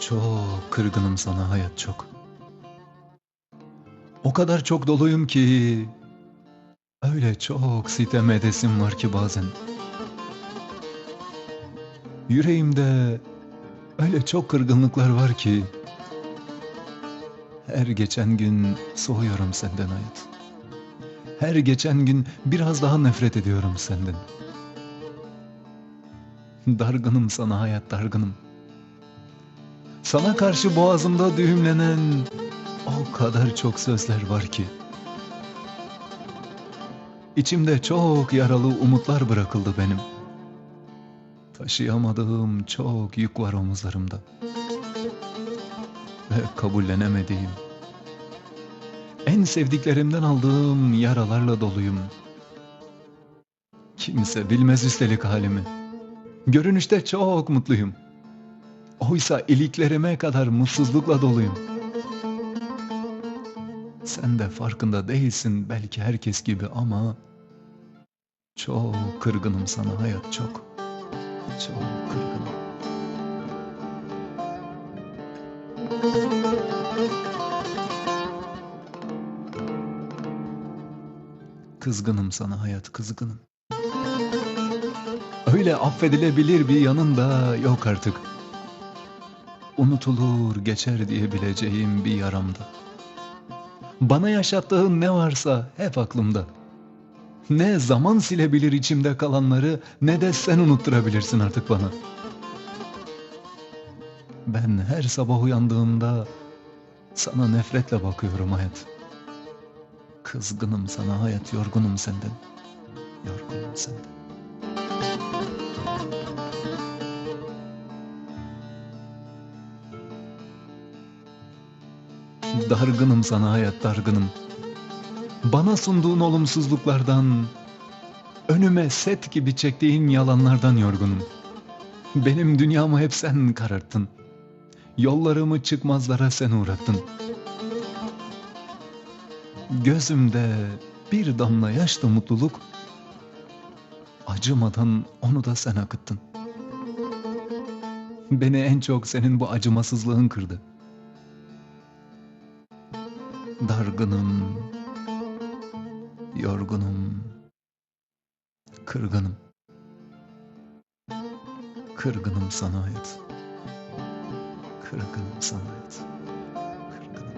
Çok kırgınım sana hayat çok. O kadar çok doluyum ki öyle çok sitem edesim var ki bazen. Yüreğimde öyle çok kırgınlıklar var ki her geçen gün soğuyorum senden hayat. Her geçen gün biraz daha nefret ediyorum senden. Dargınım sana hayat dargınım. Sana karşı boğazımda düğümlenen o kadar çok sözler var ki. İçimde çok yaralı umutlar bırakıldı benim. Taşıyamadığım çok yük var omuzlarımda. Ve kabullenemediğim. En sevdiklerimden aldığım yaralarla doluyum. Kimse bilmez üstelik halimi. Görünüşte çok mutluyum. Oysa iliklerime kadar mutsuzlukla doluyum. Sen de farkında değilsin belki herkes gibi ama çok kırgınım sana hayat çok. Çok kırgınım. Kızgınım sana hayat kızgınım. Öyle affedilebilir bir yanın da yok artık. Unutulur geçer diyebileceğim bir yaramda. Bana yaşattığın ne varsa hep aklımda. Ne zaman silebilir içimde kalanları ne de sen unutturabilirsin artık bana. Ben her sabah uyandığımda sana nefretle bakıyorum hayat. Kızgınım sana hayat, yorgunum senden. Yorgunum senden. Dargınım sana hayat, dargınım. Bana sunduğun olumsuzluklardan, önüme set gibi çektiğin yalanlardan yorgunum. Benim dünyamı hep sen kararttın. Yollarımı çıkmazlara sen uğrattın. Gözümde bir damla yaşlı mutluluk, acımadan onu da sen akıttın. Beni en çok senin bu acımasızlığın kırdı. Dargınım, yorgunum, kırgınım. Kırgınım sana hayat. Kırgınım sana hayat. Kırgınım.